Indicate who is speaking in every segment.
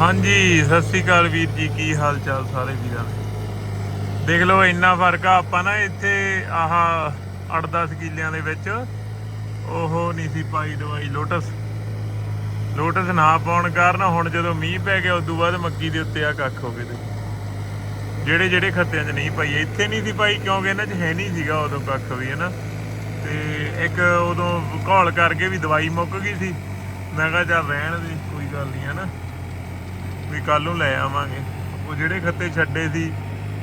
Speaker 1: ਹਾਂਜੀ, ਸਤਿ ਸ੍ਰੀ ਅਕਾਲ ਵੀਰ ਜੀ, ਕੀ ਹਾਲ ਚਾਲ ਸਾਰੇ ਵੀਰਾਂ ਦੇ? ਦੇਖ ਲਓ, ਇੰਨਾ ਫ਼ਰਕ ਆ, ਆਪਾਂ ਨਾ ਇੱਥੇ ਆਹ 8-10 ਕਿੱਲਿਆਂ ਦੇ ਵਿੱਚ ਉਹ ਨਹੀਂ ਸੀ ਪਾਈ ਦਵਾਈ, ਲੋਟਸ। ਲੋਟਸ ਨਾ ਪਾਉਣ ਕਾਰਨ ਹੁਣ ਜਦੋਂ ਮੀਂਹ ਪੈ ਗਿਆ, ਉਦੋਂ ਬਾਅਦ ਮੱਕੀ ਦੇ ਉੱਤੇ ਆ ਕੱਖ ਹੋ ਗਏ ਤੇ। ਜਿਹੜੇ ਜਿਹੜੇ ਖੱਤਿਆਂ 'ਚ ਨਹੀਂ ਪਾਈ, ਇੱਥੇ ਨਹੀਂ ਸੀ ਪਾਈ, ਕਿਉਂਕਿ ਇਹਨਾਂ 'ਚ ਹੈ ਨਹੀਂ ਸੀਗਾ ਉਦੋਂ ਕੱਖ ਵੀ ਹੈ ਨਾ ਤੇ ਇੱਕ ਉਦੋਂ ਘੋਲ ਕਰਕੇ ਵੀ ਦਵਾਈ ਮੁੱਕ ਗਈ ਸੀ। ਮੈਂ ਕਿਹਾ, ਚੱਲ ਰਹਿਣ ਦੇ, ਕੋਈ ਗੱਲ ਨਹੀਂ ਹੈ ਨਾ ਵੀ ਕੱਲ ਨੂੰ ਲੈ ਆਵਾਂਗੇ। ਉਹ ਜਿਹੜੇ ਖੱਤੇ ਛੱਡੇ ਸੀ,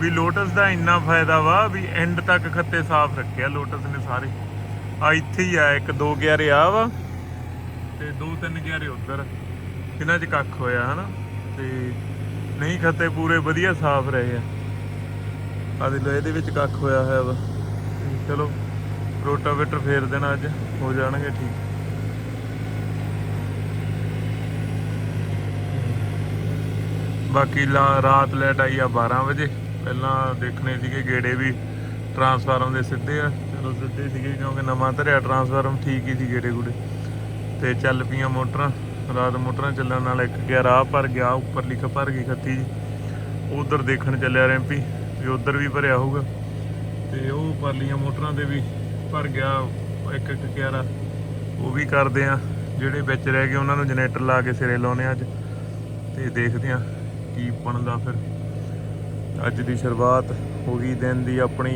Speaker 1: ਵੀ ਲੋਟਸ ਦਾ ਇੰਨਾ ਫਾਇਦਾ ਵਾ ਵੀ ਐਂਡ ਤੱਕ ਖੱਤੇ ਸਾਫ਼ ਰੱਖਿਆ ਲੋਟਸ ਨੇ ਸਾਰੇ। ਆ ਇੱਥੇ ਹੀ ਆ, ਇੱਕ ਦੋ ਗਿਆਰੇ ਆ ਵਾ ਤੇ ਦੋ ਤਿੰਨ ਗਿਆਰੇ ਉਧਰ ਇਹਨਾਂ 'ਚ ਕੱਖ ਹੋਇਆ, ਹਨਾ? ਤੇ ਨਹੀਂ, ਖੱਤੇ ਪੂਰੇ ਵਧੀਆ ਸਾਫ਼ ਰਹੇ ਆ। ਆ ਦੇ ਲੋ ਇਹਦੇ ਵਿੱਚ ਕੱਖ ਹੋਇਆ ਹੋਇਆ ਵਾ। ਤੇ ਚਲੋ, ਰੋਟਾਵੇਟਰ ਫੇਰ ਦੇਣਾ ਅੱਜ, ਹੋ ਜਾਣਗੇ ਠੀਕ। ਬਾਕੀ ਲਾ- ਰਾਤ ਲੈਟ ਆਈ ਆ 12 ਵਜੇ। ਪਹਿਲਾਂ ਦੇਖਣੇ ਸੀਗੇ ਗੇੜੇ ਵੀ ਟਰਾਂਸਫਾਰਮ ਦੇ ਸਿੱਧੇ ਆ। ਚਲੋ ਸਿੱਧੇ ਸੀਗੇ ਕਿਉਂਕਿ ਨਵਾਂ ਧਰਿਆ ਟਰਾਂਸਫਾਰਮ ਠੀਕ ਹੀ ਸੀ ਗੇੜੇ ਗੁੜੇ। ਤੇ ਚੱਲ ਪਈਆਂ ਮੋਟਰਾਂ, ਰਾਤ ਮੋਟਰਾਂ ਚੱਲਣ ਨਾਲ ਇੱਕ ਗਿਆ, ਰਾਹ ਭਰ ਗਿਆ ਉੱਪਰ ਲਿਖ ਭਰ ਗਈ ਖੱਤੀ ਜੀ। ਉਧਰ ਦੇਖਣ ਚੱਲਿਆ ਰੈਂਪੀ, ਵੀ ਉਧਰ ਵੀ ਭਰਿਆ ਹੋਊਗਾ। ਤੇ ਉਹ ਪਰਲੀਆਂ ਮੋਟਰਾਂ ਦੇ ਵੀ ਭਰ ਗਿਆ, ਇੱਕ ਇੱਕ ਕਿਆਰਾ। ਉਹ ਵੀ ਕਰਦੇ ਆ, ਜਿਹੜੇ ਵਿੱਚ ਰਹਿ ਗਏ, ਉਹਨਾਂ ਨੂੰ ਜਨਰੇਟਰ ਲਾ ਕੇ ਸਿਰੇ ਲਾਉਣੇ ਅੱਜ। ਤੇ ਦੇਖਦੇ ਆ। ਕੀ ਬਣਦਾ ਫਿਰ? ਅੱਜ ਦੀ ਸ਼ੁਰੂਆਤ ਹੋ ਗਈ ਦਿਨ ਦੀ ਆਪਣੀ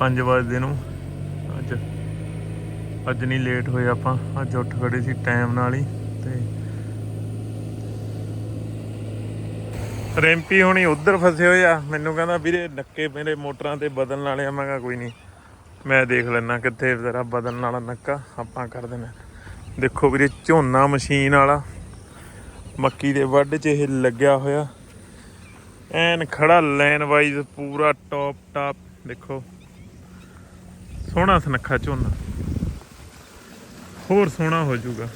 Speaker 1: 5 ਵਜੇ ਨੂੰ। ਅੱਜ ਅੱਜ ਨਹੀਂ ਲੇਟ ਹੋਏ ਆਪਾਂ। ਅੱਜ ਉੱਠ ਖੜੇ ਸੀ ਟਾਈਮ ਨਾਲ ਹੀ ਤੇ ਰੈਂਪੀ ਹੁਣੀ ਉਧਰ ਫਸੇ ਹੋਏ ਆ। ਮੈਨੂੰ ਕਹਿੰਦਾ, ਵੀਰੇ ਨੱਕੇ ਮੇਰੇ ਮੋਟਰਾਂ ਤੇ ਬਦਲਣ ਵਾਲੇ ਆ। ਮੈਂ ਕਿਹਾ, ਕੋਈ ਨਹੀਂ, ਮੈਂ ਦੇਖ ਲੈਣਾ ਕਿੱਥੇ ਜ਼ਰਾ ਬਦਲਣ ਵਾਲਾ ਨੱਕਾ। ਆਪਾਂ ਕਰ ਦੇਣਾ ਦੇਖੋ ਵੀਰੇ, ਝੋਨਾ ਮਸ਼ੀਨ ਵਾਲਾ। ਮੱਕੀ ਦੇ ਵੱਢ 'ਚ ਇਹ ਲੱਗਿਆ ਹੋਇਆ। ਐਨ ਖੜਾ ਲਾਈਨ ਵਾਈਜ਼ ਪੂਰਾ ਟੌਪ ਟਾਪ ਦੇਖੋ। ਸੋਹਣਾ ਸਨੱਖਾ ਝੋਨਾ। ਹੋਰ ਸੋਹਣਾ ਹੋ ਜਾਊਗਾ।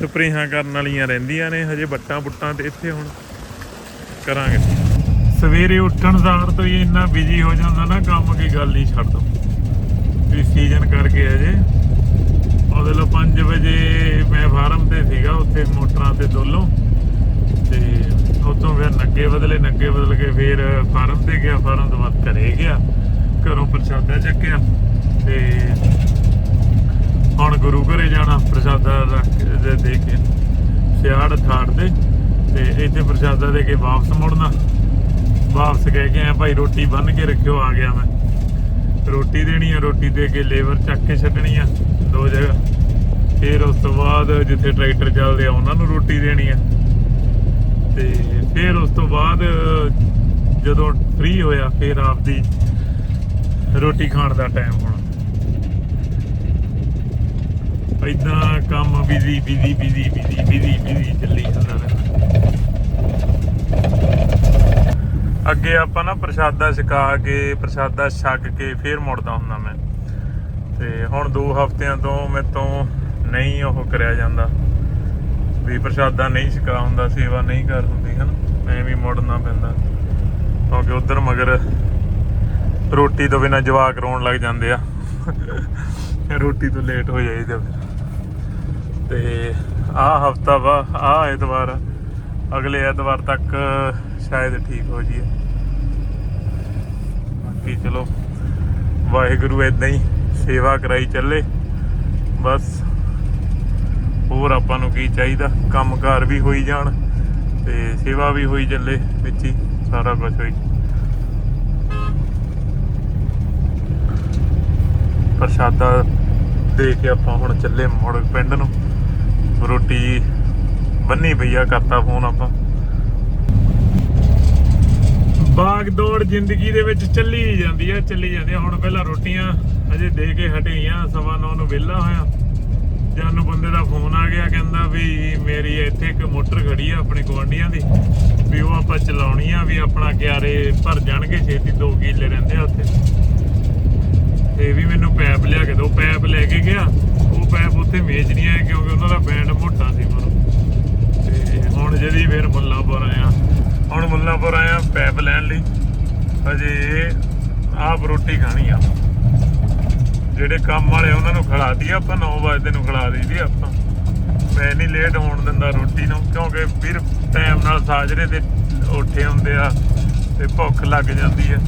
Speaker 1: ਸਪਰੇਹਾਂ ਕਰਨ ਵਾਲੀਆਂ ਰਹਿੰਦੀਆਂ ਨੇ, ਹਜੇ ਬੱਟਾਂ ਬੁੱਟਾਂ ਤੇ ਇੱਥੇ ਹੁਣ ਕਰਾਂਗੇ। ਸਵੇਰੇ ਉੱਠਣ ਸਾਰ ਤੋਂ ਹੀ ਇੰਨਾ ਬਿਜ਼ੀ ਹੋ ਜਾਂਦਾ ਨਾ, ਕੰਮ ਕੀ ਗੱਲ ਨਹੀਂ ਛੱਡ ਦੋ। ਵੀ ਸੀਜ਼ਨ ਕਰਕੇ ਅਜੇ ਮਤਲਬ ਲੋ 5 ਵਜੇ ਮੈਂ ਫਾਰਮ ਤੇ ਸੀਗਾ, ਉੱਥੇ ਮੋਟਰਾਂ ਤੇ ਦੋਲੋਂ ਤੇ ਉਤੋਂ ਫਿਰ ਨੱਗੇ ਬਦਲੇ, ਨੱਗੇ ਬਦਲ ਕੇ ਫਿਰ ਫਾਰਮ ਤੇ ਗਿਆ, ਫਾਰਮ ਤੋਂ ਬਾਅਦ ਘਰੇ ਗਿਆ, ਘਰੋਂ ਪ੍ਰਸ਼ਾਦਾ ਚੱਕਿਆ। ਤੇ ਹੁਣ ਗੁਰੂ ਘਰੇ ਜਾਣਾ, ਪ੍ਰਸ਼ਾਦਾ ਰੱਖ ਦੇ ਕੇ, ਸਿਆੜ ਥਾੜ ਤੇ ਤੇ ਇੱਥੇ ਪ੍ਰਸ਼ਾਦਾ ਦੇ ਕੇ ਵਾਪਸ ਮੁੜਨਾ। ਵਾਪਸ ਕਹਿ ਕੇ ਆ ਭਾਈ ਰੋਟੀ ਬੰਨ ਕੇ ਰੱਖਿਓ, ਆ ਗਿਆ ਮੈਂ। ਰੋਟੀ ਦੇਣੀ ਆ, ਰੋਟੀ ਦੇ ਕੇ ਲੇਬਰ ਚੱਕ ਕੇ ਛੱਡਣੀ ਆ, ਦੋ ਜਗ੍ਹਾ। ਫਿਰ ਉਸ ਤੋਂ ਬਾਅਦ ਜਿੱਥੇ ਟਰੈਕਟਰ ਚੱਲਦੇ ਆ, ਉਹਨਾਂ ਨੂੰ ਰੋਟੀ ਦੇਣੀ ਆ। ਤੇ ਫਿਰ ਉਸ ਤੋਂ ਬਾਅਦ ਜਦੋਂ ਫ੍ਰੀ ਹੋਇਆ, ਫਿਰ ਆਪਦੀ ਰੋਟੀ ਖਾਣ ਦਾ ਟਾਈਮ ਹੋਣਾ। ਇਦਾਂ ਕੰਮ busy busy busy busy busy busy ਚੱਲੀ ਜਾਂਦਾ ਰਹਿੰਦਾ। ਅੱਗੇ ਆਪਾਂ ਨਾ ਪ੍ਰਸ਼ਾਦਾ ਛਕਾ ਕੇ, ਪ੍ਰਸ਼ਾਦਾ ਛਕ ਕੇ ਫੇਰ ਮੁੜਦਾ ਹੁੰਦਾ ਮੈਂ। ਤੇ ਹੁਣ 2 ਹਫ਼ਤਿਆਂ ਤੋਂ ਮੈਂ ਤੋਂ ਨਹੀਂ ਉਹ ਕਰਿਆ ਜਾਂਦਾ। ਵੀ ਪ੍ਰਸ਼ਾਦਾ ਨਹੀਂ ਛਕਾ ਹੁੰਦਾ, ਸੇਵਾ ਨਹੀਂ ਕਰ ਹੁੰਦੀ, ਹਨ? ਮੈਂ ਵੀ ਮੁੜਨਾ ਪੈਂਦਾ। ਕਿਉਂਕਿ ਉਧਰ ਮਗਰ ਰੋਟੀ ਤੋਂ ਬਿਨਾ ਜਵਾਕ ਰੋਣ ਲੱਗ ਜਾਂਦੇ ਆ। ਰੋਟੀ ਤੋਂ ਲੇਟ ਹੋ ਜਾਈਦਾ ਫਿਰ। ਤੇ ਆਹ ਹਫਤਾ ਵਾ, ਆਹ ਐਤਵਾਰ, ਅਗਲੇ ਐਤਵਾਰ ਤੱਕ ਸ਼ਾਇਦ ਠੀਕ ਹੋ ਜੀਏ ਬਾਕੀ ਚਲੋ, ਵਾਹਿਗੁਰੂ ਇਦਾਂ ਹੀ ਸੇਵਾ ਕਰਾਈ ਚੱਲੇ। ਬਸ ਹੋਰ ਆਪਾਂ ਨੂੰ ਕੀ ਚਾਹੀਦਾ? ਕੰਮਕਾਰ ਵੀ ਹੋਈ ਜਾਣ ਤੇ ਸੇਵਾ ਵੀ ਹੋਈ ਚੱਲੇ ਵਿੱਚ ਹੀ, ਸਾਰਾ ਕੁਝ ਹੋਈ। ਪ੍ਰਸ਼ਾਦਾ ਦੇ ਕੇ ਆਪਾਂ ਹੁਣ ਚੱਲੇ ਮੁੜ ਪਿੰਡ ਨੂੰ। ਰੋਟੀ ਬੰਨੀ ਪਈਆ ਕਰਤਾ ਫੋਨ ਆਪਾਂ। ਬਾਗ ਦੌੜ ਜ਼ਿੰਦਗੀ ਦੇ ਵਿੱਚ ਚੱਲੀ ਜਾਂਦੀ ਹੈ ਚੱਲੀ ਜਾਂਦੀ ਹੈ ਹੁਣ ਪਹਿਲਾਂ ਰੋਟੀਆਂ ਅਜੇ ਦੇ ਕੇ ਹਟੇ ਆ, ਸਵਾ ਨੌ ਨੂੰ ਵਿਹਲਾ ਹੋਇਆ। ਜਾਨੂੰ ਬੰਦੇ ਦਾ ਫੋਨ ਆ ਗਿਆ ਕਹਿੰਦਾ ਵੀ ਮੇਰੀ ਇੱਥੇ ਇੱਕ ਮੋਟਰ ਖੜੀ ਆ ਆਪਣੇ ਗੁਆਂਢੀਆਂ ਦੀ, ਵੀ ਉਹ ਆਪਾਂ ਚਲਾਉਣੀ ਆ, ਵੀ ਆਪਣਾ ਕਿਆਰੇ ਭਰ ਜਾਣਗੇ, ਛੇਤੀ 2 ਕਿੱਲੇ ਰਹਿੰਦੇ ਆ ਉੱਥੇ। ਤੇ ਵੀ ਮੈਨੂੰ ਪੈਪ ਲਿਆ ਕੇ ਦੋ, ਪੈਪ ਲੈ ਕੇ ਗਿਆ। ਉਹ ਪੈਪ ਉੱਥੇ ਮੇਚ ਨਹੀਂ ਆਏ ਕਿਉਂਕਿ ਉਹਨਾਂ ਦਾ ਬੈਂਡ ਮੋਟਾ ਸੀ ਮਰੋ ਤੇ ਹੁਣ ਜਿਹੜੀ ਫੇਰ ਮੁੱਲਾਪੁਰ ਆਇਆ। ਹੁਣ ਮੁੱਲਾਪੁਰ ਆਇਆ ਪੈਪ ਲੈਣ ਲਈ। ਹਜੇ ਆਪ ਰੋਟੀ ਖਾਣੀ ਆ। ਜਿਹੜੇ ਕੰਮ ਵਾਲੇ ਉਹਨਾਂ ਨੂੰ ਖੜਾ ਦੀ ਆਪਾਂ 9 ਵਜੇ ਨੂੰ ਖੜਾ ਦਈਦੀ ਆਪਾਂ। ਮੈਂ ਨਹੀਂ ਲੇਟ ਹੋਣ ਦਿੰਦਾ ਰੋਟੀ ਨੂੰ, ਕਿਉਂਕਿ ਫਿਰ ਟਾਈਮ ਨਾਲ ਸਾਜਰੇ ਦੇ ਉੱਠੇ ਹੁੰਦੇ ਆ ਤੇ ਭੁੱਖ ਲੱਗ ਜਾਂਦੀ ਹੈ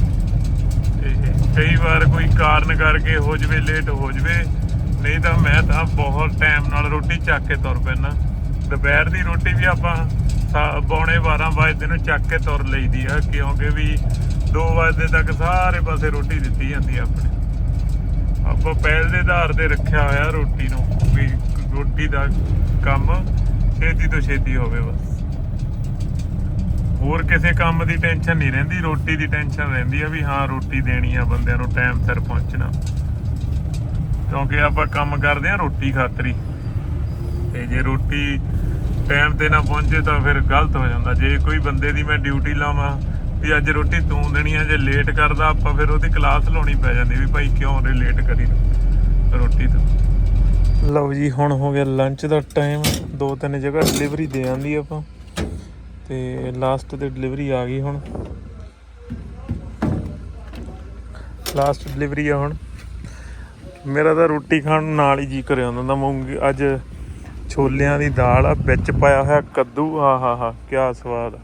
Speaker 1: ਤੇ ਕਈ ਵਾਰ ਕੋਈ ਕਾਰਨ ਕਰਕੇ ਹੋ ਜਵੇ ਲੇਟ ਹੋ ਜਵੇ, ਨਹੀਂ ਤਾਂ ਮੈਂ ਤਾਂ ਬਹੁਤ ਟਾਈਮ ਨਾਲ ਰੋਟੀ ਚੱਕ ਕੇ ਤੁਰ ਪੈਣਾ ਦੁਪਹਿਰ ਦੀ ਰੋਟੀ ਵੀ ਆਪਾਂ ਸਾ- ਪੌਣੇ 12 ਵਜੇ ਨੂੰ ਚੱਕ ਕੇ ਤੁਰ ਲਈਦੀ ਆ, ਕਿਉਂਕਿ ਵੀ 2 ਵਜੇ ਤੱਕ ਸਾਰੇ ਪਾਸੇ ਰੋਟੀ ਦਿੱਤੀ ਜਾਂਦੀ ਆ ਆਪਣੇ। ਆਪਾਂ ਪਹਿਲ ਦੇ ਆਧਾਰ ਤੇ ਰੱਖਿਆ ਹੋਇਆ ਰੋਟੀ ਨੂੰ, ਵੀ ਰੋਟੀ ਦਾ ਕੰਮ ਛੇਤੀ ਤੋਂ ਛੇਤੀ ਹੋਵੇ ਬਸ। ਹੋਰ ਕਿਸੇ ਕੰਮ ਦੀ ਟੈਨਸ਼ਨ ਨਹੀਂ ਰਹਿੰਦੀ, ਰੋਟੀ ਦੀ ਟੈਨਸ਼ਨ ਰਹਿੰਦੀ ਆ ਵੀ ਹਾਂ, ਰੋਟੀ ਦੇਣੀ ਆ ਬੰਦਿਆਂ ਨੂੰ ਟਾਈਮ ਸਿਰ ਪਹੁੰਚਣਾ। ਕਿਉਂਕਿ ਆਪਾਂ ਕੰਮ ਕਰਦੇ ਆ ਰੋਟੀ ਖਾਤਰੀ ਤੇ ਜੇ ਰੋਟੀ ਟਾਈਮ ਤੇ ਨਾ ਪਹੁੰਚੇ ਤਾਂ ਫਿਰ ਗਲਤ ਹੋ ਜਾਂਦਾ। ਜੇ ਕੋਈ ਬੰਦੇ ਦੀ ਮੈਂ ਡਿਊਟੀ ਲਾਵਾਂ ਵੀ ਅੱਜ ਰੋਟੀ ਤੂੰ ਦੇਣੀ ਆ, ਜੇ ਲੇਟ ਕਰਦਾ ਆਪਾਂ ਫਿਰ ਉਹਦੀ ਕਲਾਸ ਲਾਉਣੀ ਪੈ ਜਾਂਦੀ ਵੀ ਭਾਈ ਕਿਉਂ ਰੇ ਲੇਟ ਕਰੀ ਰੋਟੀ ਤੋਂ। ਲਓ ਜੀ, ਹੁਣ ਹੋ ਗਿਆ ਲੰਚ ਦਾ ਟਾਈਮ ਦੋ ਤਿੰਨ ਜਗ੍ਹਾ ਡਿਲੀਵਰੀ ਦੇ ਆਂਦੀ ਆਪਾਂ। ਤੇ ਲਾਸਟ ਤੇ ਡਿਲੀਵਰੀ ਆ ਗਈ ਹੁਣ। ਲਾਸਟ ਡਿਲੀਵਰੀ ਆ ਹੁਣ। ਮੇਰਾ ਤਾਂ ਰੋਟੀ ਖਾਣ ਨਾਲ ਹੀ ਜੀ ਕਰਿਆ ਹੁੰਦਾ ਮੂੰਗੀ ਅੱਜ ਛੋਲਿਆਂ ਦੀ ਦਾਲ ਆ, ਵਿੱਚ ਪਾਇਆ ਹੋਇਆ ਕੱਦੂ। ਆ ਹਾ ਹਾ ਕੀ ਸਵਾਦ ਆ।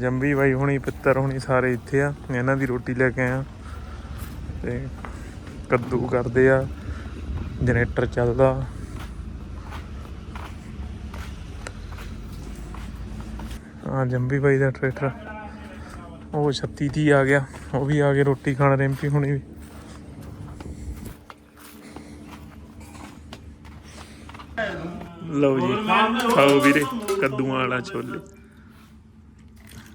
Speaker 1: ਜੰਬੀ ਬਾਈ ਹੁਣੀ, ਪਿੱਤਰ ਹੁਣੀ ਸਾਰੇ ਇੱਥੇ ਆ। ਇਹਨਾਂ ਦੀ ਰੋਟੀ ਲੈ ਕੇ ਆਇਆ। ਤੇ ਕੱਦੂ ਕਰਦੇ ਆ। ਜਨਰੇਟਰ ਚੱਲਦਾ। ਆ ਜੰਬੀ ਬਾਈ ਦਾ ਟਰੈਕਟਰ। ਉਹ 36 ਦੀ ਆ ਗਿਆ। ਉਹ ਵੀ ਆ ਕੇ ਰੋਟੀ ਖਾਣ, ਰੈਂਪੀ ਹੁਣੀ ਵੀ। ਲਓ ਜੀ, ਖਾਓ ਵੀਰੇ, ਕੱਦੂਆਂ ਵਾਲਾ ਛੋਲੇ।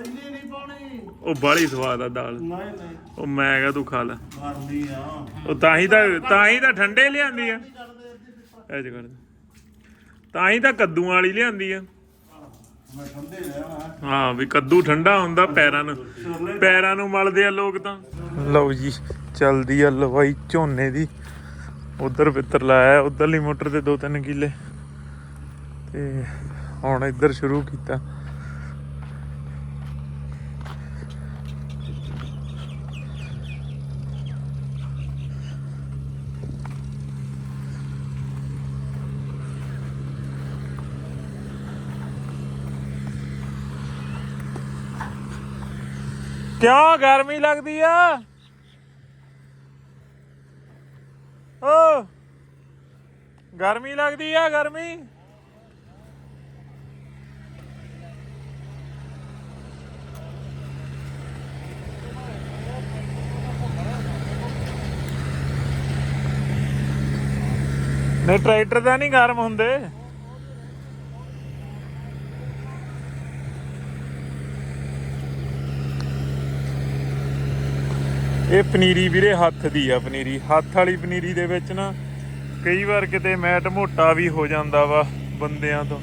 Speaker 2: ਇੰਨੀ ਨਹੀਂ ਪਾਉਣੀ।
Speaker 1: ਉਹ ਬਾਲੀ ਸਵਾਦ ਆ ਦਾਲ।
Speaker 2: ਨਹੀਂ ਨਹੀਂ।
Speaker 1: ਉਹ ਮੈਂ ਕਿਹਾ ਤੂੰ ਖਾ ਲੈ।
Speaker 2: ਮਾਰਦੀ ਆ।
Speaker 1: ਉਹ ਤਾਂ ਹੀ ਤਾਂ ਤਾਂ ਹੀ ਤਾਂ ਠੰਡੇ ਲਿਆਂਦੀ ਆ। ਇਹ ਚ ਕਰ। ਤਾਂ ਹੀ ਤਾਂ ਕੱਦੂਆਂ ਵਾਲੀ ਲਿਆਂਦੀ ਆ।
Speaker 2: ਮੈਂ ਠੰਡੇ ਰਹਿਣਾ
Speaker 1: ਹਾਂ ਵੀ ਕੱਦੂ ਠੰਡਾ ਹੁੰਦਾ ਪੈਰਾਂ ਨੂੰ। ਪੈਰਾਂ ਨੂੰ ਮਲਦੇ ਆ ਲੋਕ ਤਾਂ। ਲਓ ਜੀ ਚਲਦੀ ਆ ਲਵਾਈ ਝੋਨੇ ਦੀ। ਉਧਰ ਪਿੱਤਰ ਲਾਇਆ ਉਧਰਲੀ ਮੋਟਰ ਤੇ ਦੋ ਤਿੰਨ ਕਿੱਲੇ। ਤੇ ਹੁਣ ਇੱਧਰ ਸ਼ੁਰੂ ਕੀਤਾ। ਕਿਉਂ ਗਰਮੀ ਲੱਗਦੀ ਆ? ਓ, ਗਰਮੀ ਲੱਗਦੀ ਆ, ਗਰਮੀ? ਨਹੀਂ, ਟਰੈਕਟਰ ਤਾਂ ਨਹੀਂ ਗਰਮ ਹੁੰਦੇ। ਇਹ ਪਨੀਰੀ ਵੀਰੇ ਹੱਥ ਦੀ ਆ ਪਨੀਰੀ। ਹੱਥ ਵਾਲੀ ਪਨੀਰੀ ਦੇ ਵਿੱਚ ਨਾ ਕਈ ਵਾਰ ਕਿਤੇ ਮੈਟ ਮੋਟਾ ਵੀ ਹੋ ਜਾਂਦਾ ਵਾ ਬੰਦਿਆਂ ਤੋਂ।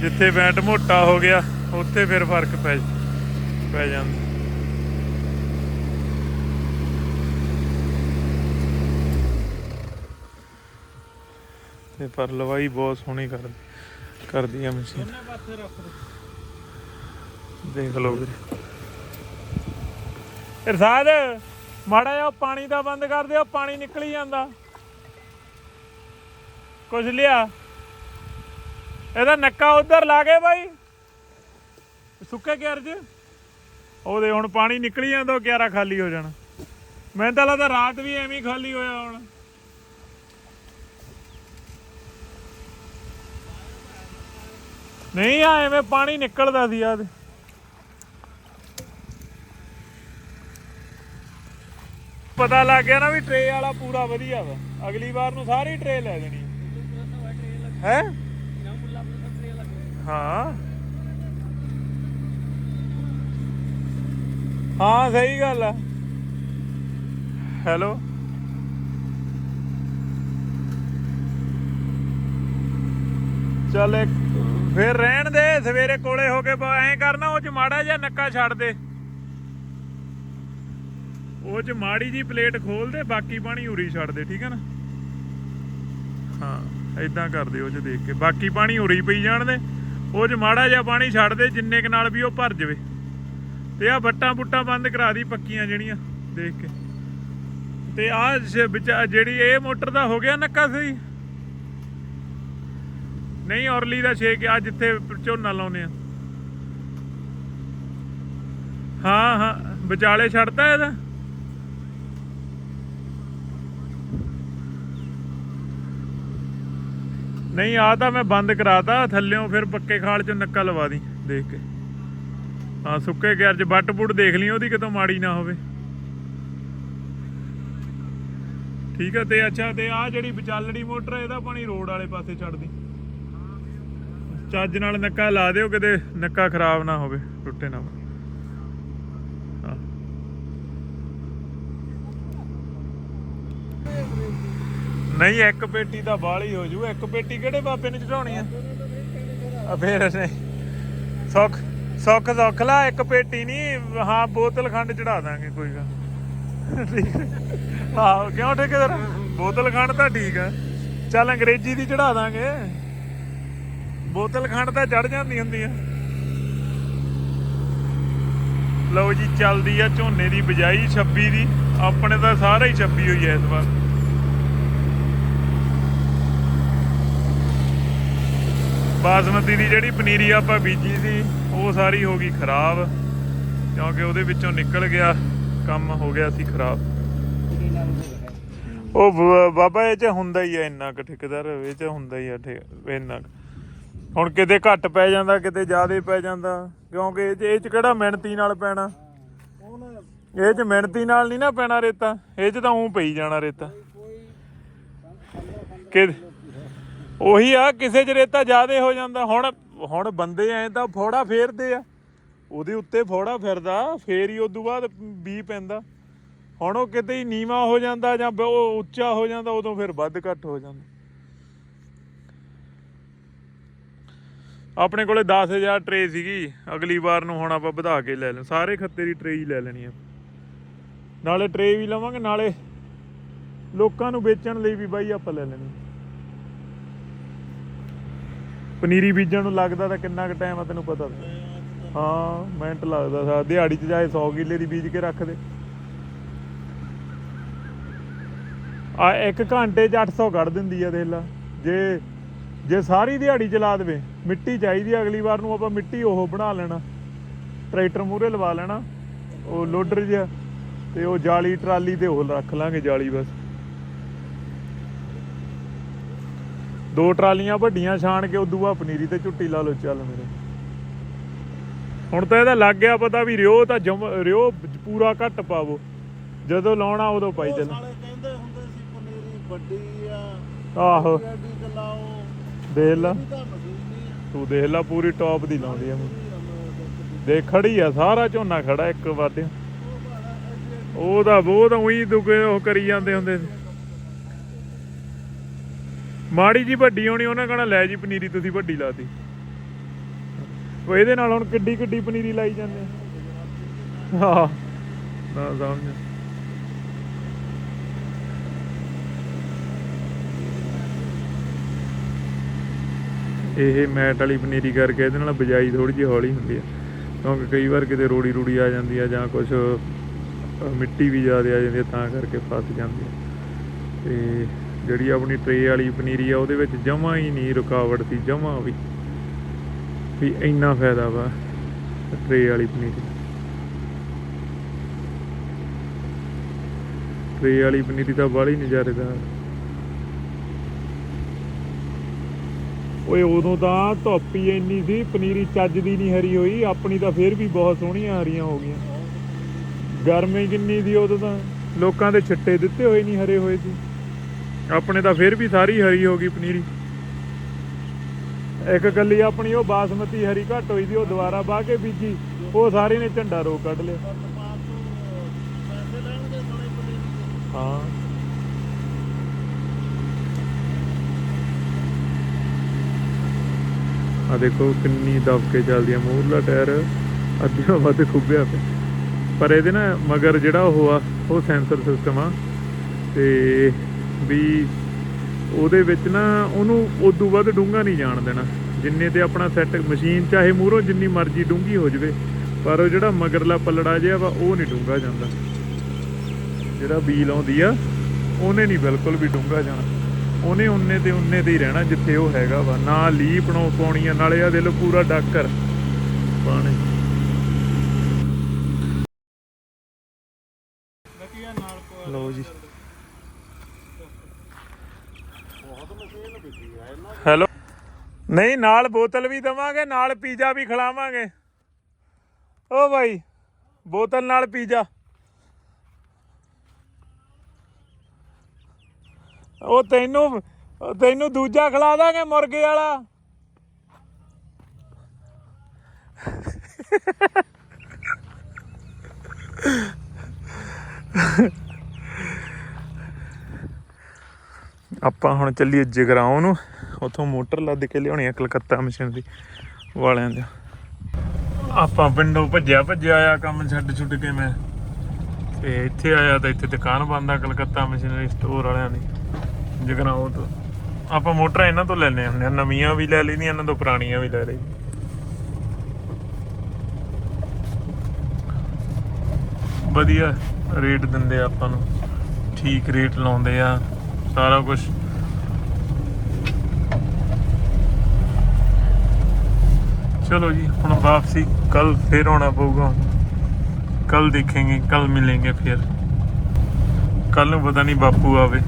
Speaker 1: ਜਿੱਥੇ ਮੈਟ ਮੋਟਾ ਹੋ ਗਿਆ ਉੱਥੇ ਫਿਰ ਫ਼ਰਕ ਪੈ ਪੈ ਜਾਂਦਾ। ਤੇ ਪਰ ਲਵਾਈ ਬਹੁਤ ਸੋਹਣੀ ਕਰਦੀ ਕਰਦੀ ਆ ਮਸ਼ੀਨ। ਦੇਖ ਲਓ ਵੀਰੇ। ਇਰਸ਼ਾਦ, ਮਾੜਾ ਜਿਹਾ ਉਹ ਪਾਣੀ ਦਾ ਬੰਦ ਕਰ ਦਿਓ, ਪਾਣੀ ਨਿਕਲੀ ਜਾਂਦਾ। ਕੁਝ ਲਿਆ। ਇਹਦਾ ਨੱਕਾ ਉਧਰ ਲਾ ਕੇ ਬਾਈ। ਸੁੱਕੇ ਗਿਆਰ ਚ ਉਹਦੇ ਹੁਣ ਪਾਣੀ ਨਿਕਲੀ ਜਾਂਦਾ, ਉਹ ਕਿਆਰਾ ਖਾਲੀ ਹੋ ਜਾਣਾ। ਮੈਨੂੰ ਤਾਂ ਲੱਗਦਾ ਰਾਤ ਵੀ ਐਵੇਂ ਹੀ ਖਾਲੀ ਹੋਇਆ ਹੁਣ। ਨਹੀਂ ਆ, ਐਵੇਂ ਪਾਣੀ ਨਿਕਲਦਾ ਸੀ ਆ ਪਤਾ ਲੱਗ ਗਿਆ ਨਾ ਵੀ ਟਰੇ ਵਾਲਾ ਪੂਰਾ ਵਧੀਆ ਵਾ। ਅਗਲੀ ਵਾਰ ਨੂੰ ਸਾਰੀ ਟਰੇ ਲੈ ਦੇਣੀ। ਹੈ? ਹਾਂ। ਹਾਂ, ਸਹੀ ਗੱਲ ਆ। ਹੈਲੋ? ਚੱਲ ਇੱਕ, ਫਿਰ ਰਹਿਣ ਦੇ, ਸਵੇਰੇ ਕੋਲੇ ਹੋ ਕੇ, ਐਂ ਕਰਨਾ, ਉਹ ਚ ਮਾੜਾ ਜਿਹਾ ਨੱਕਾ ਛੱਡ ਦੇ। ਉਹ ਚ ਮਾੜੀ ਜੀ ਪਲੇਟ ਖੋਲ ਦੇ, ਬਾਕੀ ਪਾਣੀ ਉਰੀ ਛੱਡ ਦੇ, ਠੀਕ ਹੈ ਨਾ? ਹਾਂ ਇਦਾਂ ਕਰ ਦੇ ਉਹ ਚ ਦੇਖ ਕੇ। ਬਾਕੀ ਪਾਣੀ ਉਰੀ ਪਈ ਜਾਣ ਦੇ, ਉਹ ਚ ਮਾੜਾ ਜਿਹਾ ਪਾਣੀ ਛੱਡ ਦੇ, ਜਿੰਨੇ ਕ ਨਾਲ ਵੀ ਉਹ ਭਰ ਜਾਵੇ। ਤੇ ਆ ਬੱਟਾਂ ਬੁੱਟਾਂ ਬੰਦ ਕਰਾ ਦੀ ਪੱਕੀਆਂ ਜਿਹੜੀਆਂ, ਦੇਖ ਕੇ। ਤੇ ਆ ਜਿਹੜੀ ਇਹ ਮੋਟਰ ਦਾ ਹੋ ਗਿਆ ਨੱਕਾ ਸਹੀ? ਨਹੀਂ, ਔਰਲੀ ਦਾ ਛੇਕ ਆ, ਜਿੱਥੇ ਝੋਨਾ ਲਾਉਨੇ ਆ। ਹਾਂ ਹਾਂ, ਵਿਚਾਲੇ ਛੱਡਤਾ ਇਹਦਾ? ਨਹੀਂ ਆ ਤਾਂ ਮੈਂ ਬੰਦ ਕਰਾਤਾ, ਥੱਲਿਓਂ ਫਿਰ ਪੱਕੇ ਖਾਲ ਚੋਂ ਨੱਕਾ ਲਵਾ ਦੀ, ਦੇਖ ਕੇ। ਹਾਂ ਸੁੱਕੇ ਗਿਆਰ ਚ ਬੱਟ ਬੁੱਟ ਦੇਖ ਲਈ, ਉਹਦੀ ਕਿਤੋਂ ਮਾੜੀ ਨਾ ਹੋਵੇ। ਠੀਕ ਹੈ ਤੇ ਅੱਛਾ, ਤੇ ਆ ਜਿਹੜੀ ਵਿਚਾਲੜੀ ਮੋਟਰ ਹੈ ਇਹਦਾ ਪਾਣੀ ਰੋਡ ਵਾਲੇ ਪਾਸੇ ਛੱਡਦੀ ਚੱਜ ਨਾਲ ਨੱਕਾ ਲਾ ਦਿਓ, ਕਿਤੇ ਨੱਕਾ ਖਰਾਬ ਨਾ ਹੋਵੇ, ਟੁੱਟੇ ਨਾ ਨਹੀਂ, ਇੱਕ ਪੇਟੀ ਤਾਂ ਬਾਹਲੀ ਹੋ ਜੂ। ਇੱਕ ਪੇਟੀ ਕਿਹੜੇ ਬਾਬੇ ਨੂੰ ਚੜਾਉਣੀ ਆ? ਆ ਫੇਰ ਨਹੀਂ ਸੁੱਖ ਸੁੱਖ ਸੁੱਖ ਲਾ, ਇੱਕ ਪੇਟੀ ਨਹੀਂ, ਹਾਂ, ਬੋਤਲ ਖੰਡ ਚੜਾ ਦਾਂਗੇ, ਕੋਈ ਗੱਲ ਠੀਕ ਹੈ। ਕਿਉਂ ਠੇਕੇਦਾਰ ਬੋਤਲ ਖੰਡ ਤਾਂ ਠੀਕ ਆ। ਚੱਲ ਅੰਗਰੇਜ਼ੀ ਦੀ ਚੜਾ ਦਾਂਗੇ। ਬੋਤਲ ਖੰਡ ਤਾਂ ਚੜ ਜਾਂਦੀ ਹੁੰਦੀ ਆ। ਲਓ ਜੀ, ਚੱਲਦੀ ਆ ਝੋਨੇ ਦੀ ਬਜਾਈ 26 ਦੀ। ਆਪਣੇ ਤਾਂ ਸਾਰਾ ਹੀ 26 ਹੋਈ ਐ ਇਸ ਵਾਰ ਬਾਸਮਤੀ ਦੀ ਜਿਹੜੀ ਪਨੀਰੀ ਆਪਾਂ ਬੀਜੀ ਸੀ, ਉਹ ਸਾਰੀ ਹੋ ਗਈ ਖਰਾਬ, ਕਿਉਂਕਿ ਉਹਦੇ ਵਿੱਚੋਂ ਨਿਕਲ ਗਿਆ, ਕੰਮ ਹੋ ਗਿਆ ਸੀ ਖਰਾਬ। ਉਹ ਬਾਬਾ, ਇਹ ਚ ਹੁੰਦਾ ਹੀ ਆ ਇੰਨਾ ਕੁ ਠੇਕੇਦਾਰ, ਇਹ ਚ ਹੁੰਦਾ ਹੀ ਆ ਇੰਨਾ ਹੁਣ ਕਿਤੇ ਘੱਟ ਪੈ ਜਾਂਦਾ, ਕਿਤੇ ਜ਼ਿਆਦਾ ਪੈ ਜਾਂਦਾ, ਕਿਉਂਕਿ ਇਹ ਚ ਇਹ ਚ ਕਿਹੜਾ ਮਿਹਨਤੀ ਨਾਲ ਪੈਣਾ? ਇਹ ਚ ਮਿਹਨਤੀ ਨਾਲ ਨਹੀਂ ਨਾ ਪੈਣਾ ਰੇਤਾ, ਇਹ ਚ ਤਾਂ ਉਂ ਪਈ ਜਾਣਾ ਰੇਤਾ। ਕਿ ਉਹੀ ਆ, ਕਿਸੇ ਚ ਰੇਤਾ ਜ਼ਿਆਦੇ ਹੋ ਜਾਂਦਾ। ਹੁਣ ਹੁਣ ਬੰਦੇ ਐ ਤਾਂ ਫੋੜਾ ਫੇਰਦੇ ਆ। ਉਹਦੇ ਉੱਤੇ ਫੋੜਾ ਫਿਰਦਾ, ਫੇਰ ਹੀ ਉਦੋਂ ਬਾਅਦ ਬੀ ਪੈਂਦਾ। ਹੁਣ ਉਹ ਕਿਤੇ ਹੀ ਨੀਵਾ ਹੋ ਜਾਂਦਾ ਜਾਂ ਉਹ ਉੱਚਾ ਹੋ ਜਾਂਦਾ, ਉਦੋਂ ਫਿਰ ਵੱਧ ਘੱਟ ਹੋ ਜਾਂਦਾ। ਆਪਣੇ ਕੋਲੇ 10000 ਟਰੇ ਸੀਗੀ। ਅਗਲੀ ਵਾਰ ਨੂੰ ਹੁਣ ਆਪਾਂ ਵਧਾ ਕੇ ਲੈ ਲੈ। ਸਾਰੇ ਖੱਤੇ ਦੀ ਟਰੇ ਹੀ ਲੈ ਲੈਣੀ ਆ। ਨਾਲੇ ਟਰੇ ਵੀ ਲਵਾਂਗੇ, ਨਾਲੇ ਲੋਕਾਂ ਨੂੰ ਵੇਚਣ ਲਈ ਵੀ ਬਾਈ ਆਪਾਂ ਲੈ ਲੈਣੀ ਪਨੀਰੀ ਬੀਜਣ ਨੂੰ ਲੱਗਦਾ ਤਾਂ ਕਿੰਨਾ ਕੁ ਟਾਈਮ ਆ ਤੈਨੂੰ ਪਤਾ ਹਾਂ, ਮਿੰਟ ਲੱਗਦਾ ਸਾ ਦਿਹਾੜੀ 'ਚ ਜਾਏ 100 ਕਿੱਲੇ ਦੀ ਬੀਜ ਕੇ ਰੱਖ ਦੇ। ਆ ਇੱਕ ਘੰਟੇ 'ਚ 800 ਕੱਢ ਦਿੰਦੀ ਆ ਦੇਖ ਲਾ। ਜੇ ਜੇ ਸਾਰੀ ਦਿਹਾੜੀ ਚਲਾ ਦੇਵੇ, ਮਿੱਟੀ ਚਾਹੀਦੀ ਅਗਲੀ ਵਾਰ ਨੂੰ ਆਪਾਂ ਮਿੱਟੀ ਉਹ ਬਣਾ ਲੈਣਾ। ਟਰੈਕਟਰ ਮੂਹਰੇ ਲਵਾ ਲੈਣਾ, ਉਹ ਲੋਡਰ ਜਿਹਾ, ਤੇ ਉਹ ਜਾਲੀ ਟਰਾਲੀ ਤੇ ਉਹ ਰੱਖ ਲਾਂਗੇ ਜਾਲੀ ਬਸ। ਦੋ ਟਰਾਲੀਆਂ ਵੱਡੀਆਂ ਛਾਣ ਕੇ ਉਦੋਂ ਬਾਅਦ ਪਨੀਰੀ ਤੇ ਝੁੱਟੀ ਲਾ ਲਓ ਚੱਲ ਮੇਰੇ। ਹੁਣ ਤਾਂ ਇਹਦਾ ਲੱਗ ਗਿਆ ਪਤਾ ਵੀ ਰਿਓ ਤਾਂ ਰਿਓ ਪੂਰਾ ਘੱਟ ਪਾਵੋ। ਜਦੋਂ ਲਾਉਣਾ ਉਦੋਂ ਪਾਈ ਚੱਲ।
Speaker 2: ਨਾਲੇ ਕਹਿੰਦੇ ਹੁੰਦੇ ਸੀ ਪਨੀਰੀ ਵੱਡੀ ਆ
Speaker 1: ਆਹੋ। ਦੇਖ ਲਾ।
Speaker 2: ਤਾਂ
Speaker 1: ਦੇਖ ਲਾ ਪੂਰੀ ਟੌਪ ਦੀ ਲਾਉਂਦੀ ਆ। ਦੇਖ ਖੜੀ ਆ ਸਾਰਾ ਝੋਨਾ ਖੜਾ ਇੱਕ ਵਾਧੇ ਉਹ ਤਾਂ ਉਹ ਤਾਂ ਉਹੀ ਦੁਗੇ ਉਹ ਕਰੀ ਜਾਂਦੇ ਹੁੰਦੇ ਸੀ। ਮਾੜੀ ਜੀ ਵੱਡੀ ਹੋਣੀ, ਉਹਨਾਂ ਕਹਣਾ ਲੈ ਜੀ ਪਨੀਰੀ ਤੁਸੀਂ ਵੱਡੀ ਲਾਤੀ। ਉਹ ਇਹਦੇ ਨਾਲ ਹੁਣ ਕਿੱਡੀ ਕਿੱਡੀ ਪਨੀਰੀ ਲਾਈ ਜਾਂਦੇ ਹਾਂ ਨਾ ਸਮਝ। ਇਹ ਮੈਟ ਵਾਲੀ ਪਨੀਰੀ ਕਰਕੇ ਇਹਦੇ ਨਾਲ ਬਜਾਈ ਥੋੜੀ ਜਿਹੀ ਹੌਲੀ ਹੁੰਦੀ ਆ। ਕਿਉਂਕਿ ਕਈ ਵਾਰ ਕਿਤੇ ਰੋੜੀ ਰੂੜੀ ਆ ਜਾਂਦੀ ਆ ਜਾਂ ਕੁਝ ਮਿੱਟੀ ਵੀ ਜ਼ਿਆਦਾ ਆ ਜਾਂਦੀ ਆ, ਤਾਂ ਕਰਕੇ ਫਸ ਜਾਂਦੀ ਆ। ਤੇ ਜਿਹੜੀ ਆਪਣੀ ਟਰੇ ਵਾਲੀ ਪਨੀਰੀ ਆ, ਉਹਦੇ ਵਿੱਚ ਜਮਾ ਹੀ ਨਹੀਂ ਰੁਕਾਵਟ ਸੀ, ਜਮਾ ਵੀ। ਵੀ ਇੰਨਾ ਫਾਇਦਾ ਵਾ ਟਰੇ ਵਾਲੀ ਪਨੀਰੀ। ਟਰੇ ਵਾਲੀ ਪਨੀਰੀ ਤਾਂ ਬਾਹਲੀ ਨਜ਼ਾਰੇਦਾਰ। ਓਏ, ਉਦੋਂ ਤਾਂ ਧੁੱਪ ਹੀ ਇੰਨੀ ਸੀ, ਪਨੀਰੀ ਚੱਜ ਦੀ ਨਹੀਂ ਹਰੀ ਹੋਈ, ਆਪਣੀ ਤਾਂ ਫੇਰ ਵੀ ਬਹੁਤ ਸੋਹਣੀਆਂ ਹਰੀਆਂ ਹੋ ਗਈਆਂ। ਗਰਮੀ ਕਿੰਨੀ ਸੀ ਉਦੋਂ ਤਾਂ। ਲੋਕਾਂ ਦੇ ਛਿੱਟੇ ਦਿੱਤੇ ਹੋਏ ਨਹੀਂ ਹਰੇ ਹੋਏ ਸੀ। ਆਪਣੇ ਤਾਂ ਫੇਰ ਵੀ ਸਾਰੀ ਹਰੀ ਹੋ ਗਈ ਪਨੀਰੀ। ਇੱਕ ਕੱਲੀ ਆਪਣੀ, ਉਹ ਬਾਸਮਤੀ ਹਰੀ ਘੱਟ ਹੋਈ ਸੀ ਉਹ ਦੁਬਾਰਾ ਵਾਹ ਕੇ ਬੀਜੀ, ਉਹ ਸਾਰੇ ਨੇ ਝੰਡਾ ਰੋ ਕੱਢ ਲਿਆ। ਹਾਂ। ਆ ਦੇਖੋ ਕਿੰਨੀ ਦਬ ਕੇ ਚੱਲਦੀ ਆ, ਮੂਹਰਲਾ ਟਾਇਰ ਅੱਧਿਓਂ ਵੱਧ ਖੁੱਬਿਆ ਪਿਆ। ਪਰ ਇਹਦੇ ਨਾ ਮਗਰ ਜਿਹੜਾ ਉਹ ਆ, ਉਹ ਸੈਂਸਰ ਸਿਸਟਮ ਆ, ਤੇ ਵੀ ਉਹਦੇ ਵਿੱਚ ਨਾ ਉਹਨੂੰ ਉਦੋਂ ਵੱਧ ਡੂੰਘਾ ਨਹੀਂ ਜਾਣ ਦੇਣਾ। ਜਿੰਨੇ ਤੇ ਆਪਣਾ ਸੈੱਟ ਮਸ਼ੀਨ ਚਾਹੇ ਮੂਹਰੋਂ ਜਿੰਨੀ ਮਰਜ਼ੀ ਡੂੰਘੀ ਹੋ ਜਵੇ, ਪਰ ਉਹ ਜਿਹੜਾ ਮਗਰਲਾ ਪਲੜਾ ਜਿਹਾ ਵਾ, ਉਹ ਨਹੀਂ ਡੂੰਘਾ ਜਾਂਦਾ। ਜਿਹੜਾ ਵੀਲ ਆਉਂਦੀ ਆ, ਉਹਨੇ ਨਹੀਂ ਬਿਲਕੁਲ ਵੀ ਡੂੰਘਾ ਜਾਣਾ। ਉਹਨੇ ਉਨੇ ਤੇ ਉਨੇ ਤੇ ਹੀ ਰਹਿਣਾ ਜਿੱਥੇ ਉਹ ਹੈਗਾ ਵਾ। ਨਾ ਲੀਪ ਨੂੰ ਪਾਉਣੀ ਆ, ਨਾਲੇ ਆ ਦੇ ਲੋ ਪੂਰਾ ਡਾਕਰ। ਪਾਣੀ ਲਓ ਜੀ ਹੈਲੋ ਨਹੀਂ, ਨਾਲ ਬੋਤਲ ਵੀ ਦਵਾਂਗੇ, ਨਾਲ ਪੀਜ਼ਾ ਵੀ ਖਿਲਾਵਾਂਗੇ। ਓ ਭਾਈ ਬੋਤਲ ਨਾਲ ਪੀਜ਼ਾ। ਉਹ ਤੈਨੂੰ ਤੈਨੂੰ ਦੂਜਾ ਖਿਲਾ ਦਾਂਗੇ, ਮੁਰਗੇ ਵਾਲਾ। ਆਪਾਂ ਹੁਣ ਚੱਲੀਏ ਜਗਰਾਉਂ ਨੂੰ। ਉਥੋਂ ਮੋਟਰ ਲੱਦ ਕੇ ਲਿਆਉਣੀ ਆ ਕਲਕੱਤਾ ਮਸ਼ੀਨ ਦੀ, ਵਾਲਿਆਂ ਦੇ। ਆਪਾਂ ਪਿੰਡੋਂ ਭੱਜਿਆ ਭੱਜਿਆ ਆਇਆ ਕੰਮ ਛੱਡ ਛੁੱਟ ਕੇ ਮੈਂ। ਤੇ ਇੱਥੇ ਆਇਆ ਤਾਂ ਇੱਥੇ ਦੁਕਾਨ ਬੰਦ ਆ ਕਲਕੱਤਾ ਮਸ਼ੀਨਰੀ ਸਟੋਰ ਵਾਲਿਆਂ ਦੀ, ਜਗਰਾਉਂ ਤੋਂ। ਆਪਾਂ ਮੋਟਰਾਂ ਇਹਨਾਂ ਤੋਂ ਲੈਣੇ ਹੁੰਦੇ ਆ, ਨਵੀਆਂ ਵੀ ਲੈ ਲੈਣੀਆਂ ਇਹਨਾਂ ਤੋਂ ਪੁਰਾਣੀਆਂ ਵੀ ਲੈ ਲਈ ਵਧੀਆ ਰੇਟ ਦਿੰਦੇ ਆਪਾਂ ਨੂੰ, ਠੀਕ ਰੇਟ ਲਾਉਂਦੇ ਆ, ਸਾਰਾ ਕੁਝ ਚਲੋ ਜੀ, ਹੁਣ ਵਾਪਸੀ, ਕੱਲ ਫੇਰ ਆਉਣਾ ਪਊਗਾ। ਕੱਲ ਦੇਖਾਂਗੇ, ਕੱਲ ਮਿਲਾਂਗੇ ਫੇਰ। ਕੱਲ ਨੂੰ ਪਤਾ ਨਹੀਂ ਬਾਪੂ ਆਵੇ।